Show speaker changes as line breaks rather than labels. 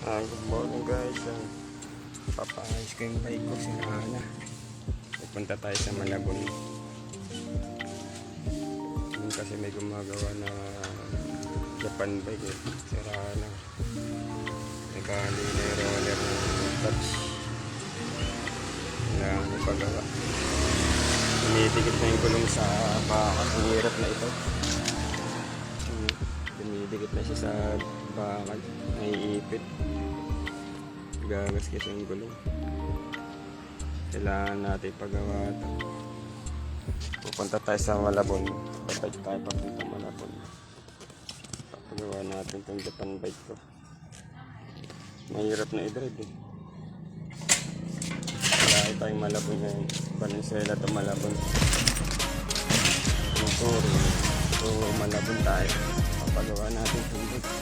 Ah, good morning guys. Uh, papayos ko yung bike ko si Hana. Pupunta tayo sa Malabon. Yun kasi may gumagawa na Japan bike eh. Si Hana. Nagkali na yung roller touch. Kailangan ipagawa. Dumidikit na yung gulong sa baka. Ang na ito. Hmm, Dumidikit na siya sa bakal. Naiipit. Gagas kasi yung gulong. Kailangan natin pagawa ito. Pupunta tayo sa Malabon. Babay tayo papunta Malabon. Papagawa natin itong Japan bike ko. Mahirap na i-drive eh. Kaya tayong Malabon ngayon. Valenzuela to Malabon. Yung Malabon tayo. Papagawa natin bike.